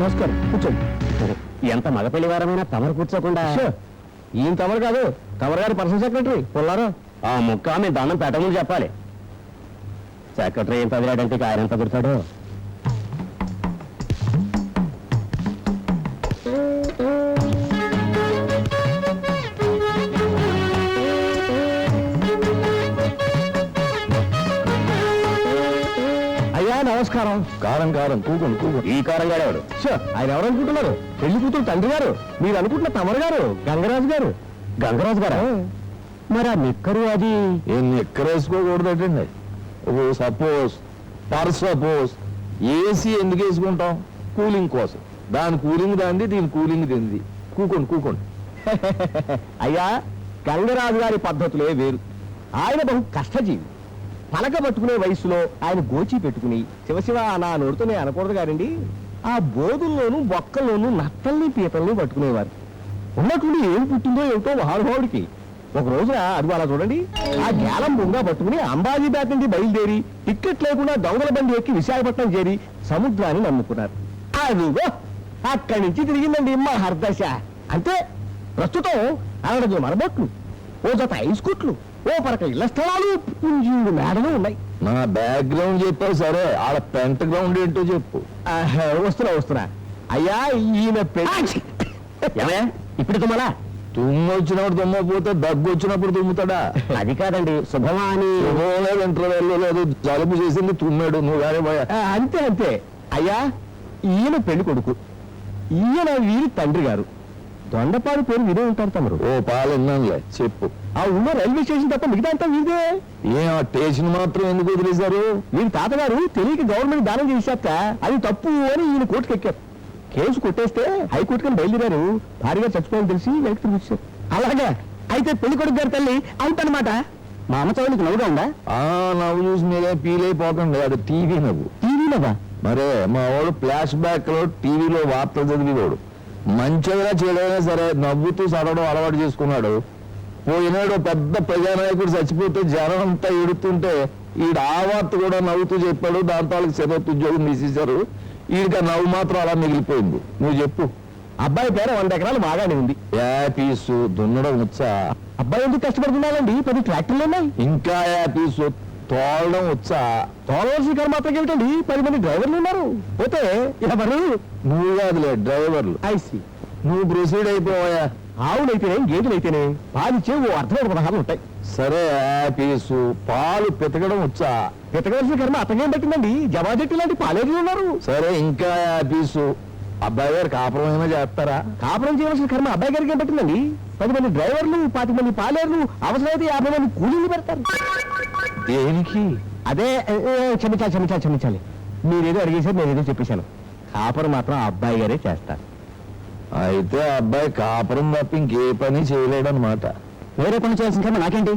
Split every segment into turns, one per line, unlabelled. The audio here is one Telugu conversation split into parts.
నమస్కారం. కూర్చోండి.
ఎంత మగ పెళ్ళివారమైనా తమరు కూర్చోకుండా
ఈయన తమరు కాదు తమరు గారు పర్సనల్ సెక్రటరీ పొల్లారు.
ఆ ముక్క మీ దండం పెట్టమని చెప్పాలి. సెక్రటరీ ఎంత వదిలాడంటే ఇక ఆయన ఎంత కుడతాడు
నమస్కారం కారం కారం. కూకోండి కూకోండి
ఈ కారం గాడేవాడు
ఆయన ఎవరు అనుకుంటున్నారు? పెళ్ళి కూతురు తండ్రి గారు. మీరు అనుకుంటున్న తమరు గారు గంగరాజు గారు.
గంగరాజు గారా? మరి ఆ నిక్కరు అది?
ఏం ఎక్కరేసుకోకూడదటండి ఓ సపోజ్ పర్ సపోజ్ ఏసీ ఎందుకు వేసుకుంటాం? కూలింగ్ కోసం. దాని కూలింగ్ దాంది దీని కూలింగ్ తింది కూకోండి కూకోండి.
అయ్యా గంగరాజు గారి పద్ధతులే వేరు. ఆయన బహు కష్టజీవి. పలక పట్టుకునే వయసులో ఆయన గోచి పెట్టుకుని శివశివ నా నోడుతూనే అనకూడదు గారండి ఆ బోధుల్లోనూ బొక్కల్లోనూ నత్తల్ని పీతల్ని పట్టుకునేవారు. ఉన్నట్టుండి ఏం పుట్టిందో ఏమిటో మహానుభావుడికి. ఒక రోజున అది అలా చూడండి ఆ గ్యాలం బొంగా పట్టుకుని అంబాజీపేట నుండి బయలుదేరి టిక్కెట్ లేకుండా దొంగల బండి ఎక్కి విశాఖపట్నం చేరి సముద్రాన్ని నమ్ముకున్నారు. అదిగో అక్కడి నుంచి తిరిగిందండి మా హర్దశ అంతే ప్రస్తుతం అరడదు మరబొట్లు ఓ జత ఐస్ కుట్లు ఓ పరక ఇళ్ళ స్థలాలు పుంజీడు మేడలు ఉన్నాయి.
నా బ్యాక్గ్రౌండ్ చెప్పావు సరే ఆడ పెంట గ్రౌండ్ ఏంటో చెప్పు.
వస్తున్నా వస్తున్నా. అయ్యా ఈయన
ఇప్పుడు తుమ్మలా?
తుమ్ము వచ్చినప్పుడు తుమ్మపోతే దగ్గు వచ్చినప్పుడు తుమ్ముతాడా?
అది కాదండి శుభమా అని
శుభం లేదు ఇంటర్వెల్ లేదు జలుబు చేసింది తుమ్మాడు నువ్వు కానీ పోయా.
అంతే అంతే. అయ్యా ఈయన పెళ్ళి కొడుకు. ఈయన వీరి తండ్రి గారు. దొండపాడు పేరు వినే ఉంటారు తమరు.
ఓ పాలు విన్నానులే చెప్పు.
ఆ ఉన్న రైల్వే స్టేషన్ తప్ప మిగతా అంతా వీదే
ఏం ఆ స్టేషన్ మాత్రం ఎందుకు వదిలేశారు?
వీరి తాతగారు తెలియక గవర్నమెంట్ దానం చేశాక అది తప్పు అని ఈయన కోర్టుకు ఎక్కారు. కేసు కొట్టేస్తే హైకోర్టుకని బయలుదేరారు. భారీగా చచ్చిపోయాలని తెలిసి వెనక్కి తిరిగి వచ్చారు. అలాగా? అయితే పెళ్ళి కొడుకు గారి తల్లి అవుట్ అనమాట
మా అమ్మ చదువునికి నవ్వుగా ఉందా?
ఆ నవ్వు చూసి మీరే ఫీల్ అయిపోకండి అది టీవీ నవ్వు.
టీవీలోగా
మరే మా వాడు ఫ్లాష్ బ్యాక్లో టీవీలో వార్తలు చదివేవాడు. మంచిగా చేయడమైనా సరే నవ్వుతూ చదవడం అలవాటు చేసుకున్నాడు. పోయినాడు పెద్ద ప్రజానాయకుడు చచ్చిపోతే జనం అంతా ఎడుతుంటే ఈడ ఆ వార్త కూడా నవ్వుతూ చెప్పాడు దాంతో వాళ్ళకి చదువుతూ ఉద్యోగం తీసేశారు. ఈడికి ఆ నవ్వు మాత్రం అలా మిగిలిపోయింది. నువ్వు చెప్పు.
అబ్బాయి పేర వంద ఎకరాలు బాగానే ఉంది.
యాపీసు దున్నడం వచ్చా?
అబ్బాయి ఎందుకు కష్టపడుతున్నాడండి? పది ట్రాక్టర్లు ఉన్నాయి.
ఇంకా యాపీసు తోలడం వచ్చా
తోలవలసిన కర్మ మాత్రం ఏమిటండి? పది మంది డ్రైవర్లు ఉన్నారు. పోతే ఎవరు
నువ్వు కాదులే డ్రైవర్లు.
ఐసి
నువ్వు ప్రొసీడ్ అయిపోయా
ఆవులైతేనే గేదెలైతేనే? పాలిచ్చే ఓ అర్థమైన పదహారు ఉంటాయి.
సరే యాపీసు పాలు పితకడం వచ్చా
ఎతకవలసిన కర్మ అతగేం పెట్టిందండి? జవాజెట్టి లాంటి పాలేరులు ఉన్నారు.
సరే ఇంకా యాపీసు అబ్బాయి గారు కాపురమైనా చేస్తారా?
కాపురం చేయవలసిన కర్మ అబ్బాయి గారికి ఏం పట్టిందండి? పది మంది డ్రైవర్లు పాతి మంది పాలేర్లు అవసరమైతే యాభై మంది కూలీలు పెడతారు.
దేనికి?
అదే క్షమించాలి క్షమించాలి క్షమించాలి. మీరేదో అడిగేసారు నేను ఏదో చెప్పేశాను. కాపురం మాత్రం ఆ అబ్బాయి గారే చేస్తారు.
అయితే ఆ అబ్బాయి కాపురం తప్ప ఇంకే పని చేయలేడనమాట
వేరే పని చేయాల్సిన కర్మ నాకేంటి?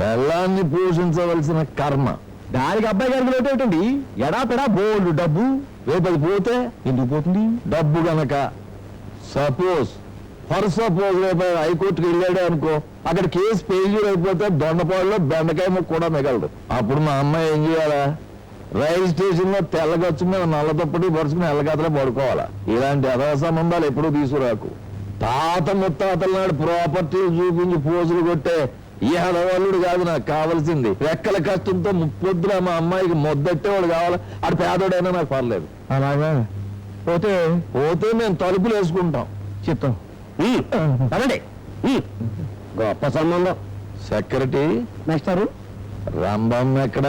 పెళ్ళాన్ని పోషించవలసిన కర్మ.
దానికి అబ్బాయి గారికి లోటు ఏమిటండి? ఎడా పెడా బోల్డ్ డబ్బు.
రేపు అది పోతే
ఎందుకు పోతుంది?
డబ్బు గనక. సపోజ్ ఫర్ సపోజ్ రేపు హైకోర్టుకి వెళ్ళాడే అనుకో అక్కడ కేసు ఫెయిల్యూర్ అయిపోతే దొండపాడులో బెండకాయ ముక్క కూడా మిగలదు. అప్పుడు మా అమ్మాయి ఏం చేయాలా? రైలు స్టేషన్లో తెల్లగచ్చు మీద నల్ల దుప్పటి పరుచుకుని ఎల్లగతలో పడుకోవాలా? ఇలాంటి అదవ సంబంధాలు ఎప్పుడూ తీసుకురాకు. తాత ముత్తాతల నాడు ప్రాపర్టీలు చూపించి పోజులు కొట్టే ఈ హడవాళ్ళుడు కాదు నాకు కావాల్సింది. రెక్కల కష్టంతో ముప్పొద్దున మా అమ్మాయికి మొద్దట్టేవాడు కావాలి? ఆడు పేదోడైనా నాకు పర్లేదు.
అలాగా? పోతే?
పోతే మేము తలుపులు వేసుకుంటాం.
ఉమ్, పదండి. గొప్ప సంబంధం.
సెక్రటరీ
నెక్స్టారు
రంభం ఎక్కడ?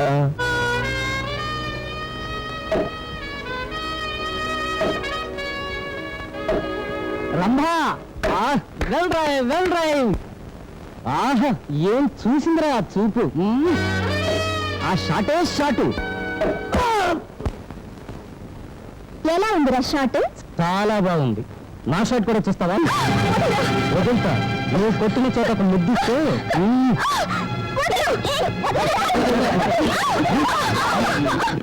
Rambha! Well drive well drive. ఆహా ఏం చూసిందిరా ఆ చూపు. ఆ షాటే షాటు.
ఎలా ఉంది షాట్?
చాలా బాగుంది. నా షాట్ కూడా చూస్తావా? వదులుతా. నువ్వు కొట్టిన చోట ఒక ముద్దిస్తే.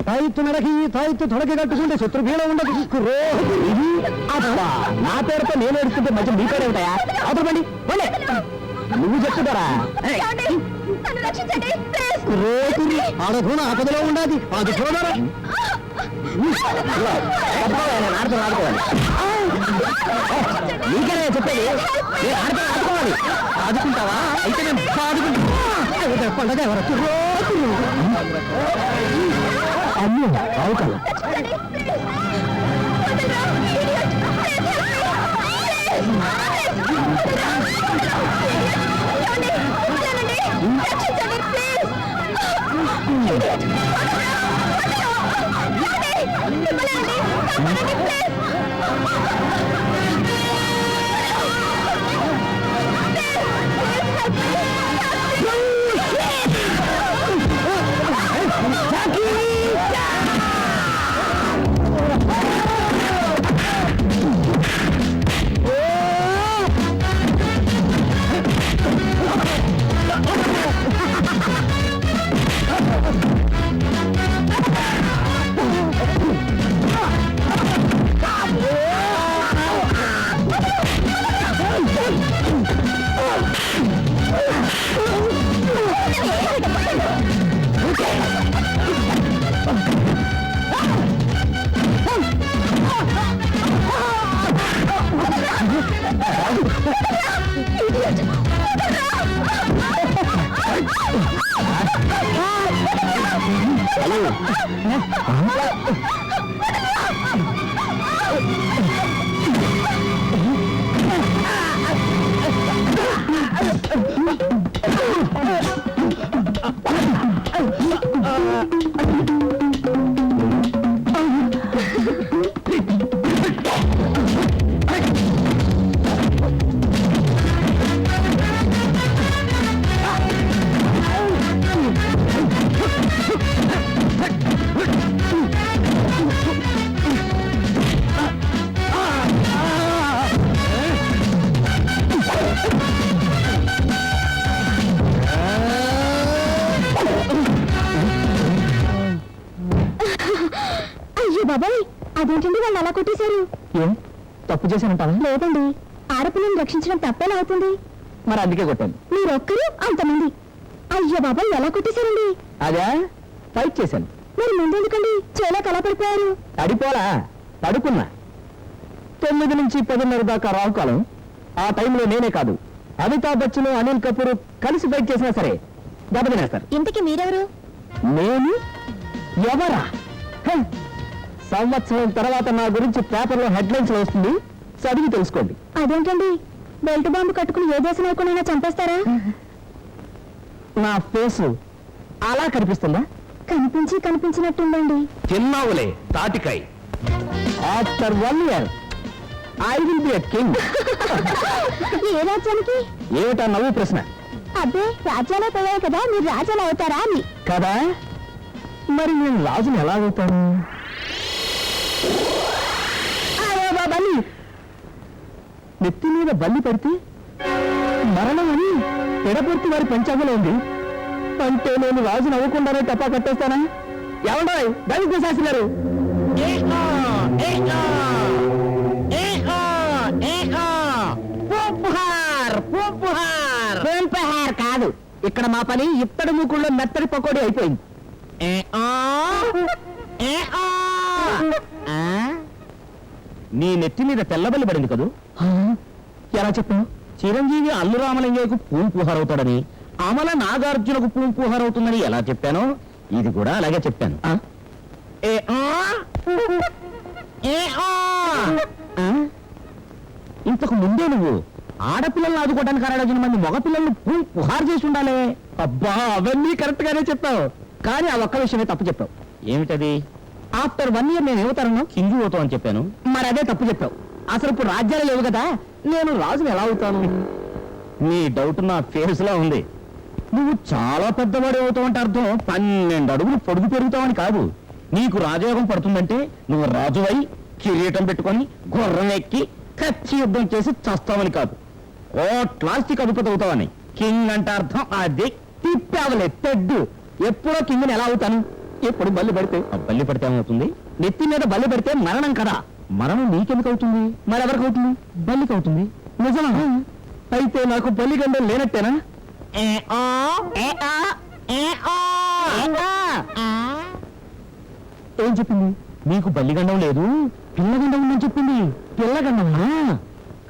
తాయిత్తు నడకి తాయిత్తు తొడకి కట్టుకుంటే శత్రు భీడ ఉండదు. కుర్రో. ఇది అబ్బా. నా పేరుతో నేను ఎడుతుంటే మధ్య మీ పేరు ఉంటాయా అవతల బండి పోలే. నువ్వు చెప్తున్నారా రేకుని ఆడకున ఆపదలో ఉండాది. అది చూడరా
ఆడుకోవాలి నీకేనా చెప్పేది నేను ఆడుతాను ఆడుకోవాలి ఆడుకుంటావా అయితే నేను ఆడుకుంటా పండగ ఎవరు అమ్మో అవు కదా
అయ్యో బాబాయ్ అదేంటండి వాళ్ళు అలా కొట్టేశారు?
ఏం? తప్పు చేశానంటావా?
లేదండి. ఆడపిల్లని రక్షించడం తప్పేలా అవుతుంది.
మరి అందుకే కొట్టాను.
మీరొక్కరు అంతమంది. అయ్యో బాబాయ్ ఎలా కొట్టేశారండి?
అదే? ఫైట్ చేశాను.
మరి ముందెందుకండి? చేలో కలా పడిపోయారు.
పడిపోలా పడుకున్నా తొమ్మిది నుంచి పదిన్నర దాకా రావుకాలం ఆ టైంలో నేనే కాదు. అమితాబ్ బచ్చన్ అనిల్ కపూర్ కలిసి ఫైట్ చేసినా సరే దెబ్బతినేస్తారు.
ఇంతకీ మీరెవరు?
నేను? ఎవరా! సంవత్సరం తర్వాత నా గురించి పేపర్లో హెడ్లైన్స్ వస్తుంది. చదివి తెలుసుకోండి.
అదేంటండి? బెల్ట్ బాంబు కట్టుకుని ఏ దేశం అయిపోయినా చంపేస్తారా?
నా ఫేసు అలా కనిపిస్తుందా?
కనిపించి కనిపించినట్టుందండి.
తిన్నావులే తాటికాయ్.
After one year I will be king.
ఏ రాజ్యానికి?
ఏమిటా నవ్వు ప్రశ్న?
అబ్బే రాజ్యాలే పోయాయి కదా మీరు రాజ్యాలు అవుతారా అని.
కదా? మరి నేను రాజుని ఎలా అవుతాను? నెత్తి మీద బల్లి పడితే మరణం అని ఎడపర్తి వారి పంచాంగంలో ఉంది. అంటే నేను రాజుని అవ్వకుండానే టపా కట్టేస్తానా? ఎవడో దళిత శాస్త్రి గారు. పూంపుహార్ కాదు. ఇక్కడ మా పని ఇత్తడి మూకుళ్ళో మెత్తడి పకోడీ అయిపోయింది. నీ నెత్తి మీద తెల్లబల్లి పడింది కదూ? ఎలా చెప్పావు? చిరంజీవి అల్లు రామలింగయ్యకు పూంపుహార్ అవుతాడని అమల నాగార్జునకు పూంపుహార్ అవుతుందని ఎలా చెప్పానో ఇది కూడా అలాగే చెప్పాను. ఏ ఆ? ఏ ఆ? ఆ? ఇంతకు ముందే నువ్వు ఆడపిల్లల్ని ఆదుకోవడానికి అరడజన మంది మగపిల్లల్ని పూ- పుహారు చేసి ఉండాలి. అబ్బా అవన్నీ కరెక్ట్ గానే చెప్పావు. కానీ ఆ ఒక్క విషయమే తప్పు చెప్పావు. ఏమిటది? ఆఫ్టర్ వన్ ఇయర్ నేను ఏమవుతాను కింగి అవుతావు అని చెప్పాను. మరి అదే తప్పు చెప్పావు. అసలు ఇప్పుడు రాజ్యాలు లేవు కదా? నేను రాజుని ఎలా అవుతాను? నీ డౌట్ నా ఫేస్లో ఉంది. నువ్వు చాలా పెద్దవాడు అవుతావు అంటే అర్థం. పన్నెండు అడుగులు పొడుగు పెరుగుతావని కాదు. నీకు రాజయోగం పడుతుందంటే నువ్వు రాజువై కిరీటం పెట్టుకొని గుర్రం ఎక్కి కచ్చి యుద్ధం చేసి చస్తావని కాదు. కోట్లాస్తికి అధిపతి అవుతావని. కింగ్ అంటే అర్థం. అది తిప్పావలే తెడ్డు. ఎప్పుడో కింగ్ని ఎలా అవుతాను? ఎప్పుడు బల్లి పడితే? బల్లి పడితే ఏమవుతుంది? నెత్తి మీద బల్లి పడితే మరణం కదా. మరణం నీకెందుకు అవుతుంది మరెవరికి అవుతుంది బల్లికి అవుతుంది నిజమా అయితే నాకు బల్లి గండం లేనట్టేనా? ఏ చెప్పింది? మీకు బల్లిగండం లేదు. పిల్లగండం ఉందని చెప్పింది. పిల్లగండమా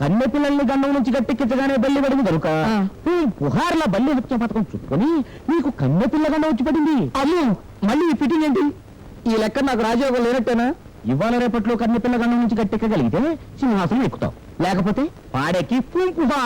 కన్నె పిల్లల్ని గండం నుంచి గట్టెక్కించగానే బల్లి పడింది కనుక పుహార్ల బల్లి హత్య పథకం చుట్టుకొని మీకు కన్నె పిల్లగండం వచ్చి పడింది. అమ్మో! మళ్ళీ ఈ ఫిట్టింగ్ ఏంటి? ఈ లెక్క నాకు రాజయోగం లేనట్టేనా? ఇవాళ రేపట్లో కన్నెపిల్ల గండం నుంచి గట్టెక్కగలిగితే సింహాసనం ఎక్కుతావు. లేకపోతే పాడెక్కి పుంపుహా